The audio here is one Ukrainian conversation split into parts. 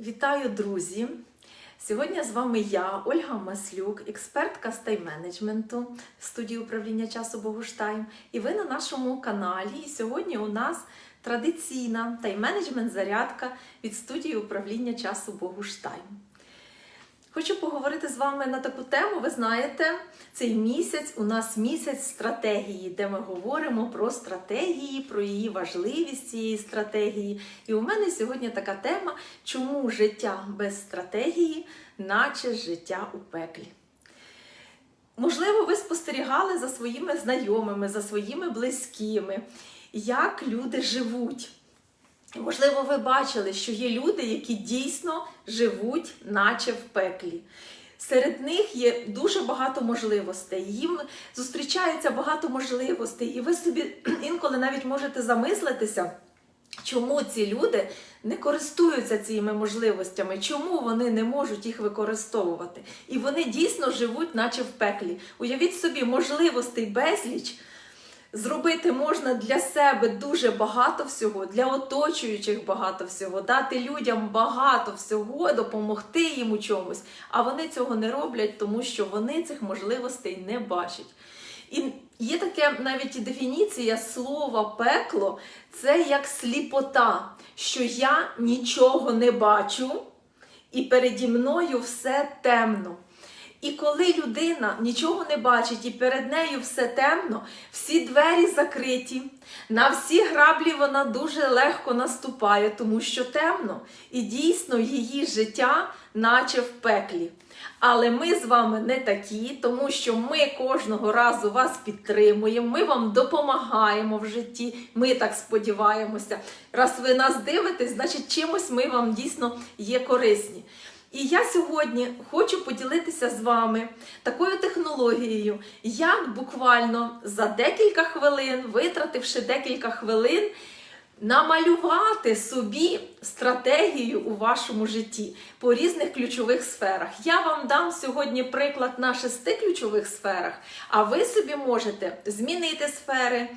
Вітаю, друзі! Сьогодні з вами я, Ольга Маслюк, експертка з тайм-менеджменту студії управління часу Богуштайм. І ви на нашому каналі. І сьогодні у нас традиційна тайм-менеджмент зарядка від студії управління часу Богуштайм. Хочу поговорити з вами на таку тему. Ви знаєте, цей місяць у нас місяць стратегії, де ми говоримо про стратегії, про її важливість цієї стратегії. І у мене сьогодні така тема, чому життя без стратегії, наче життя у пеклі. Можливо, ви спостерігали за своїми знайомими, за своїми близькими, як люди живуть. Можливо, ви бачили, що є люди, які дійсно живуть, наче в пеклі. Серед них є дуже багато можливостей. Їм зустрічається багато можливостей, і ви собі інколи навіть можете замислитися, чому ці люди не користуються цими можливостями, чому вони не можуть їх використовувати. І вони дійсно живуть, наче в пеклі. Уявіть собі, можливостей безліч. Зробити можна для себе дуже багато всього, для оточуючих багато всього, дати людям багато всього, допомогти їм у чомусь. А вони цього не роблять, тому що вони цих можливостей не бачать. І є таке навіть дефініція слова пекло це як сліпота, що я нічого не бачу, і переді мною все темно. І коли людина нічого не бачить і перед нею все темно, всі двері закриті, на всі граблі вона дуже легко наступає, тому що темно, і дійсно її життя, наче в пеклі. Але ми з вами не такі, тому що ми кожного разу вас підтримуємо, ми вам допомагаємо в житті. Ми так сподіваємося. Раз ви нас дивитесь, значить чимось ми вам дійсно є корисні. І я сьогодні хочу поділитися з вами такою технологією, як буквально за декілька хвилин, витративши декілька хвилин, намалювати собі стратегію у вашому житті по різних ключових сферах. Я вам дам сьогодні приклад на шести ключових сферах, а ви собі можете змінити сфери,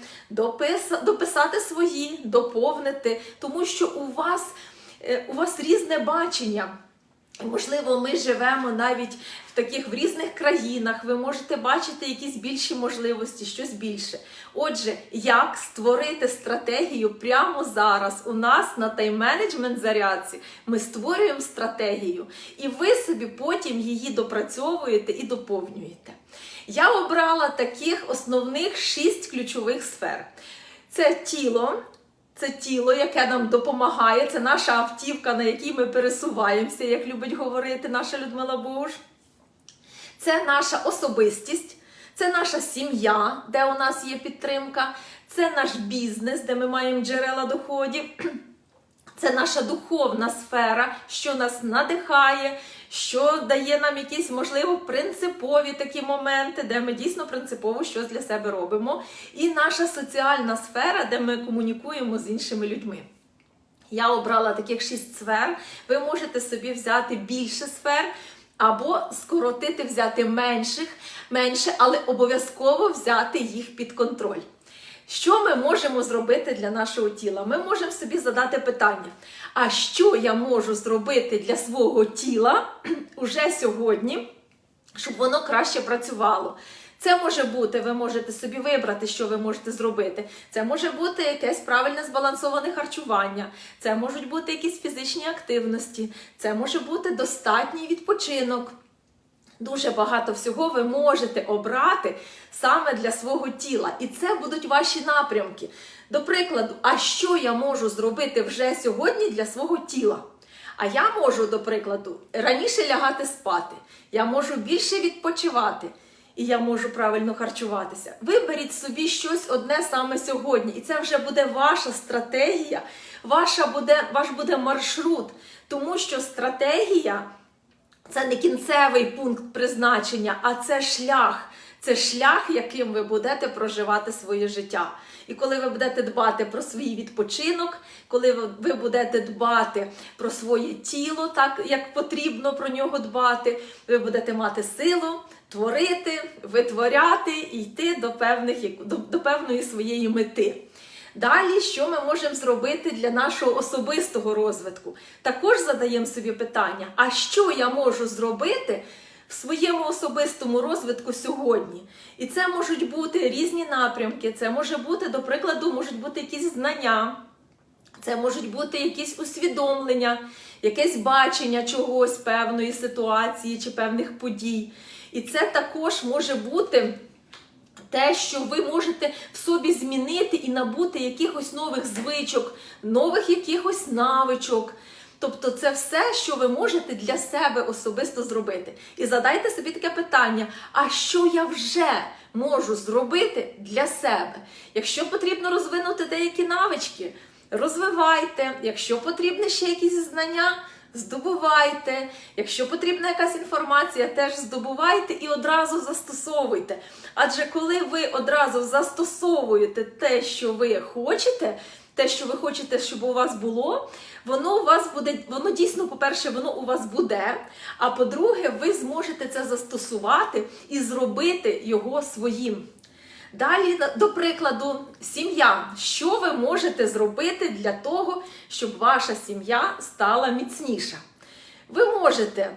дописати свої, доповнити, тому що у вас, е, у вас різне бачення. Можливо, ми живемо навіть в таких в різних країнах. Ви можете бачити якісь більші можливості, щось більше. Отже, як створити стратегію прямо зараз у нас на тайм-менеджмент зарядці? Ми створюємо стратегію, і ви собі потім її допрацьовуєте і доповнюєте. Я обрала таких основних шість ключових сфер: це тіло. Це тіло, яке нам допомагає, це наша автівка, на якій ми пересуваємося, як любить говорити наша Людмила Богуш. Це наша особистість, це наша сім'я, де у нас є підтримка, це наш бізнес, де ми маємо джерела доходів. Це наша духовна сфера, що нас надихає, що дає нам якісь, можливо, принципові такі моменти, де ми дійсно принципово щось для себе робимо. І наша соціальна сфера, де ми комунікуємо з іншими людьми. Я обрала таких шість сфер. Ви можете собі взяти більше сфер. Або скоротити, взяти менших, менше, але обов'язково взяти їх під контроль. Що ми можемо зробити для нашого тіла? Ми можемо собі задати питання: а що я можу зробити для свого тіла уже сьогодні, щоб воно краще працювало? Це може бути, ви можете собі вибрати, що ви можете зробити. Це може бути якесь правильне збалансоване харчування, це можуть бути якісь фізичні активності, це може бути достатній відпочинок. Дуже багато всього ви можете обрати саме для свого тіла. І це будуть ваші напрямки. До прикладу, а що я можу зробити вже сьогодні для свого тіла? А я можу, до прикладу, раніше лягати спати, я можу більше відпочивати. І я можу правильно харчуватися. Виберіть собі щось одне саме сьогодні, і це вже буде ваша стратегія, ваша буде, ваш буде маршрут, тому що стратегія це не кінцевий пункт призначення, а це шлях. Це шлях, яким ви будете проживати своє життя. І коли ви будете дбати про свій відпочинок, коли ви- будете дбати про своє тіло, так як потрібно про нього дбати, ви будете мати силу творити, витворяти і йти до, певних, до, до певної своєї мети. Далі, що ми можемо зробити для нашого особистого розвитку? Також задаємо собі питання: а що я можу зробити в своєму особистому розвитку сьогодні? І це можуть бути різні напрямки, це може бути, до прикладу, можуть бути якісь знання. Це можуть бути якісь усвідомлення, якесь бачення чогось певної ситуації чи певних подій. І це також може бути те, що ви можете в собі змінити і набути якихось нових звичок, нових якихось навичок. Тобто це все, що ви можете для себе особисто зробити. І задайте собі таке питання: а що я вже можу зробити для себе? Якщо потрібно розвинути деякі навички, розвивайте. Якщо потрібні ще якісь знання, здобувайте. Якщо потрібна якась інформація, теж здобувайте і одразу застосовуйте. Адже коли ви одразу застосовуєте те, що ви хочете, те, що ви хочете, щоб у вас було, воно у вас буде, воно дійсно, по-перше, воно у вас буде. А по-друге, ви зможете це застосувати і зробити його своїм. Далі, до прикладу, сім'я. Що ви можете зробити для того, щоб ваша сім'я стала міцніша? Ви можете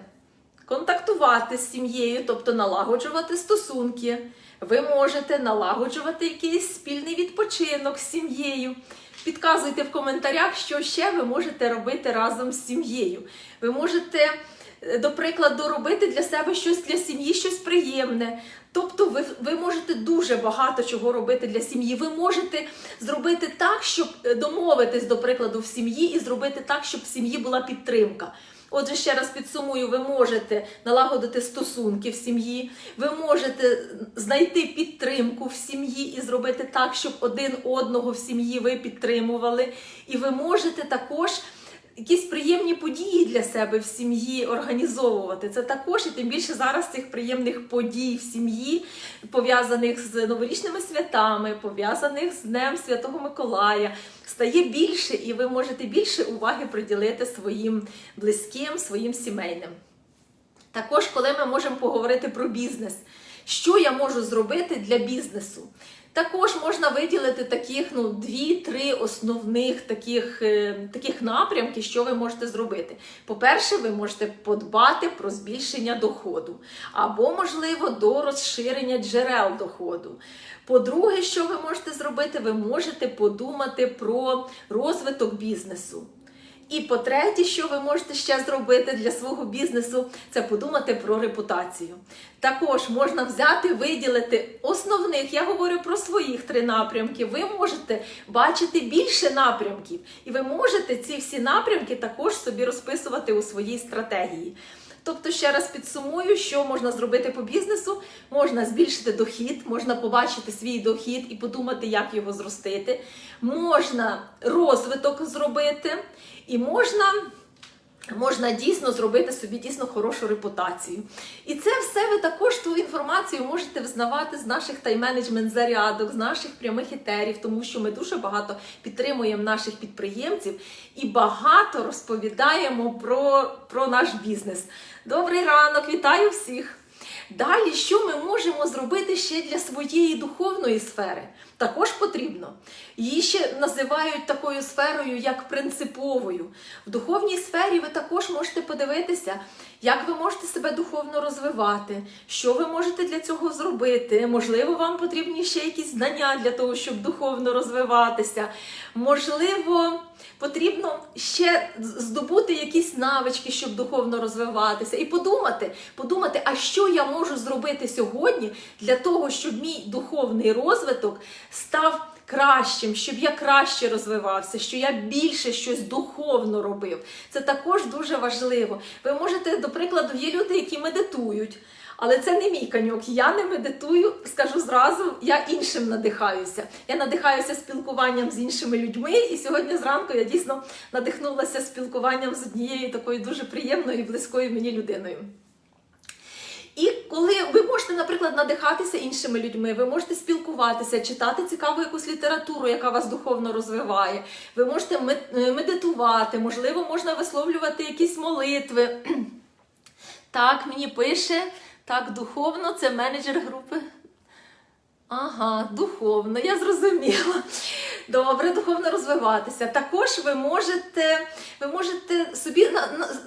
контактувати з сім'єю, тобто налагоджувати стосунки. Ви можете налагоджувати якийсь спільний відпочинок з сім'єю. Підказуйте в коментарях, що ще ви можете робити разом з сім'єю. Ви можете, до прикладу, робити для себе щось для сім'ї, щось приємне. Тобто ви, ви можете дуже багато чого робити для сім'ї. Ви можете зробити так, щоб домовитись, до прикладу, в сім'ї і зробити так, щоб в сім'ї була підтримка. Отже, ще раз підсумую, ви можете налагодити стосунки в сім'ї, ви можете знайти підтримку в сім'ї і зробити так, щоб один одного в сім'ї ви підтримували. І ви можете також якісь приємні події для себе в сім'ї організовувати. Це також і тим більше зараз цих приємних подій в сім'ї, пов'язаних з новорічними святами, пов'язаних з Днем Святого Миколая, стає більше, і ви можете більше уваги приділити своїм близьким, своїм сімейним. Також, коли ми можемо поговорити про бізнес, що я можу зробити для бізнесу? Також можна виділити таких ну, дві-три основних таких е, таких напрямки, що ви можете зробити. По-перше, ви можете подбати про збільшення доходу, або, можливо, до розширення джерел доходу. По-друге, що ви можете зробити, ви можете подумати про розвиток бізнесу. І по-третє, що ви можете ще зробити для свого бізнесу, це подумати про репутацію. Також можна взяти, виділити основних, я говорю про своїх три напрямки. Ви можете бачити більше напрямків, і ви можете ці всі напрямки також собі розписувати у своїй стратегії. Тобто, ще раз підсумую, що можна зробити по бізнесу, можна збільшити дохід, можна побачити свій дохід і подумати, як його зростити. Можна розвиток зробити, і можна. Можна дійсно зробити собі дійсно хорошу репутацію. І це все ви також ту інформацію можете взнавати з наших тайм-менеджмент зарядок, з наших прямих етерів, тому що ми дуже багато підтримуємо наших підприємців і багато розповідаємо про, про наш бізнес. Добрий ранок, вітаю всіх! Далі, що ми можемо зробити ще для своєї духовної сфери? Також потрібно. Її ще називають такою сферою, як принциповою. В духовній сфері ви також можете подивитися, як ви можете себе духовно розвивати, що ви можете для цього зробити. Можливо, вам потрібні ще якісь знання для того, щоб духовно розвиватися. Можливо, потрібно ще здобути якісь навички, щоб духовно розвиватися, і подумати, подумати, а що я можу зробити сьогодні для того, щоб мій духовний розвиток став кращим, щоб я краще розвивався, що я більше щось духовно робив. Це також дуже важливо. Ви можете, до прикладу, є люди, які медитують. Але це не мій коньок. Я не медитую, скажу зразу, я іншим надихаюся. Я надихаюся спілкуванням з іншими людьми. І сьогодні зранку я дійсно надихнулася спілкуванням з однією такою дуже приємною і близькою мені людиною. І коли ви можете, наприклад, надихатися іншими людьми, ви можете спілкуватися, читати цікаву якусь літературу, яка вас духовно розвиває, ви можете медитувати, можливо, можна висловлювати якісь молитви. Так, мені пише, так, духовно, це менеджер групи. Ага, духовно, я зрозуміла. Добре, духовно розвиватися. Також ви можете, ви можете собі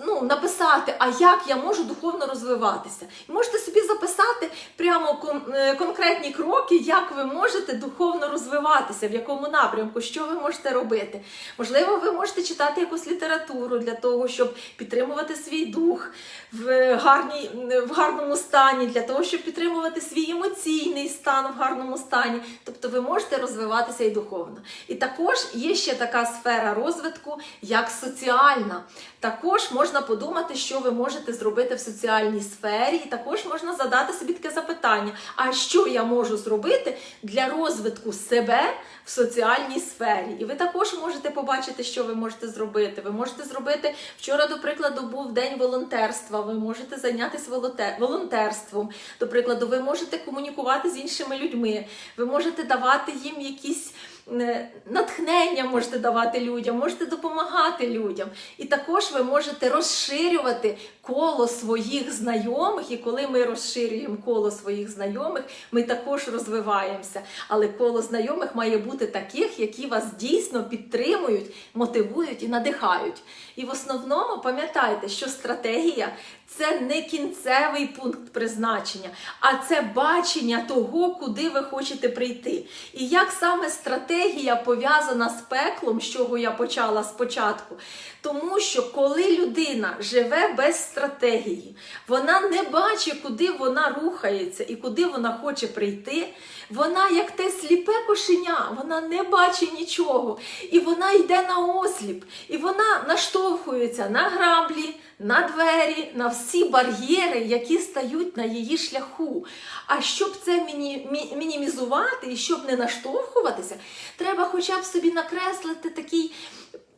ну, написати, а як я можу духовно розвиватися. І можете собі записати прямо е, конкретні кроки, як ви можете духовно розвиватися, в якому напрямку, що ви можете робити. Можливо, ви можете читати якусь літературу для того, щоб підтримувати свій дух в, гарній, в гарному стані, для того, щоб підтримувати свій емоційний стан в гарному стані. Тобто ви можете розвиватися і духовно. І також є ще така сфера розвитку, як соціальна. Також можна подумати, що ви можете зробити в соціальній сфері, і також можна задати собі таке запитання: а що я можу зробити для розвитку себе в соціальній сфері? І ви також можете побачити, що ви можете зробити. Ви можете зробити вчора, до прикладу, був день волонтерства. Ви можете зайнятися волонтерством. До прикладу, ви можете комунікувати з іншими людьми. Ви можете давати їм якісь натхнення, можете давати людям, можете допомагати людям. І також ви можете розширювати коло своїх знайомих. І коли ми розширюємо коло своїх знайомих, ми також розвиваємося. Але коло знайомих має бути таких, які вас дійсно підтримують, мотивують і надихають. І в основному пам'ятайте, що стратегія це не кінцевий пункт призначення, а це бачення того, куди ви хочете прийти. І як саме стратегія пов'язана з пеклом, з чого я почала спочатку. Тому що коли людина живе без стратегії, вона не бачить, куди вона рухається і куди вона хоче прийти. Вона, як те сліпе кошеня, вона не бачить нічого. І вона йде на осліп, і вона наштовхується на граблі, на двері, на всі бар'єри, які стають на її шляху. А щоб це міні- мінімізувати і щоб не наштовхуватися, треба хоча б собі накреслити такий.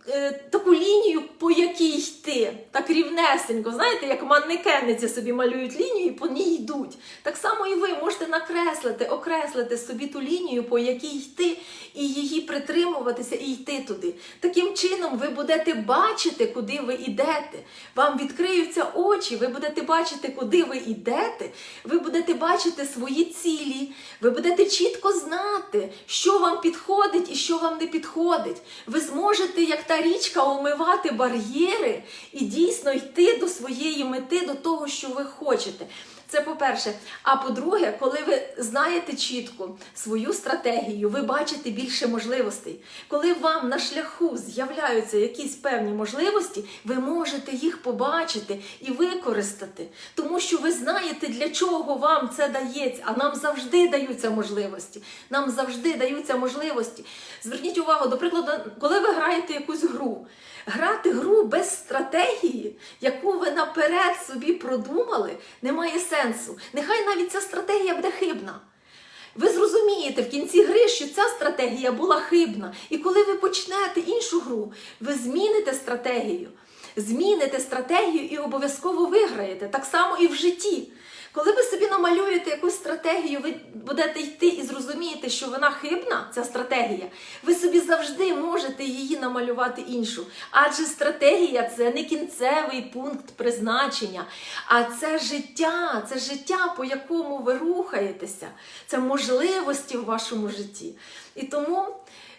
Е, Таку лінію, по якій йти, так рівнесенько, знаєте, як манекениці собі малюють лінію і по ній йдуть. Так само і ви можете накреслити, окреслити собі ту лінію, по якій йти, і її притримуватися і йти туди. Таким чином ви будете бачити, куди ви йдете. Вам відкриються очі, ви будете бачити, куди ви йдете, ви будете бачити свої цілі, ви будете чітко знати, що вам підходить і що вам не підходить. Ви зможете, як та річка, омивати бар'єри і дійсно йти до своєї мети, до того, що ви хочете. Це по-перше. А по-друге, коли ви знаєте чітко свою стратегію, ви бачите більше можливостей. Коли вам на шляху з'являються якісь певні можливості, ви можете їх побачити і використати, тому що ви знаєте, для чого вам це дається. А нам завжди даються можливості. Нам завжди даються можливості. Зверніть увагу, до прикладу, коли ви граєте якусь гру. Грати гру без стратегії, яку ви наперед собі продумали, немає сенсу. Нехай навіть ця стратегія буде хибна. Ви зрозумієте в кінці гри, що ця стратегія була хибна. І коли ви почнете іншу гру, ви зміните стратегію. Зміните стратегію і обов'язково виграєте. Так само і в житті. Коли ви собі намалюєте якусь стратегію, ви будете йти і зрозумієте, що вона хибна, ця стратегія, ви собі завжди можете її намалювати іншу. Адже стратегія це не кінцевий пункт призначення, а це життя, це життя, по якому ви рухаєтеся, це можливості в вашому житті. І тому.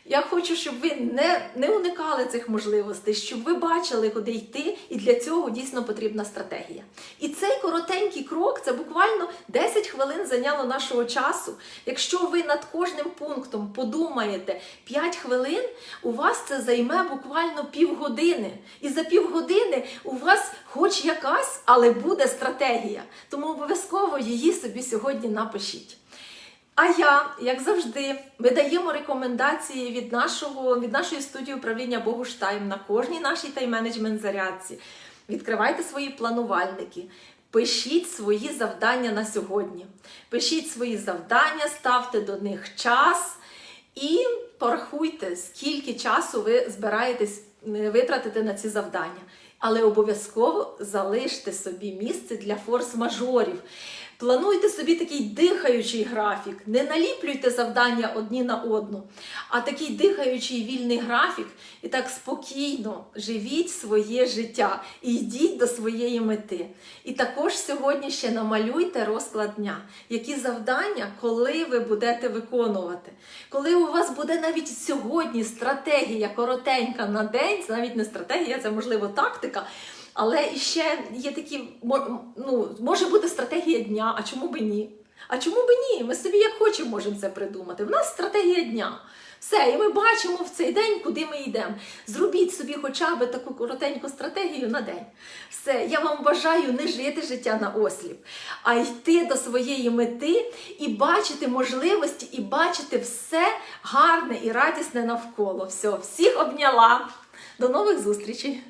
Я хочу, щоб ви не, не уникали цих можливостей, щоб ви бачили, куди йти, і для цього дійсно потрібна стратегія. І цей коротенький крок це буквально 10 хвилин зайняло нашого часу. Якщо ви над кожним пунктом подумаєте 5 хвилин, у вас це займе буквально півгодини. І за півгодини у вас хоч якась, але буде стратегія. Тому обов'язково її собі сьогодні напишіть. А я, як завжди, ми даємо рекомендації від, нашого, від нашої студії управління Богуштайм на кожній нашій тайм-менеджмент зарядці. Відкривайте свої планувальники, пишіть свої завдання на сьогодні. Пишіть свої завдання, ставте до них час і порахуйте, скільки часу ви збираєтесь е, витратити на ці завдання. Але обов'язково залиште собі місце для форс-мажорів. Плануйте собі такий дихаючий графік. Не наліплюйте завдання одні на одну, а такий дихаючий вільний графік. І так спокійно живіть своє життя і йдіть до своєї мети. І також сьогодні ще намалюйте розклад дня, які завдання, коли ви будете виконувати. Коли у вас буде навіть сьогодні стратегія коротенька на день, навіть не стратегія, це можливо тактика. Але ще є такі, ну, може бути стратегія дня, а чому би ні? А чому би ні? Ми собі як хочемо можемо це придумати. В нас стратегія дня. Все, і ми бачимо в цей день, куди ми йдемо. Зробіть собі хоча б таку коротеньку стратегію на день. Все, я вам бажаю не жити життя на осліп, а йти до своєї мети і бачити можливості, і бачити все гарне і радісне навколо. Все, всіх обняла. До нових зустрічей!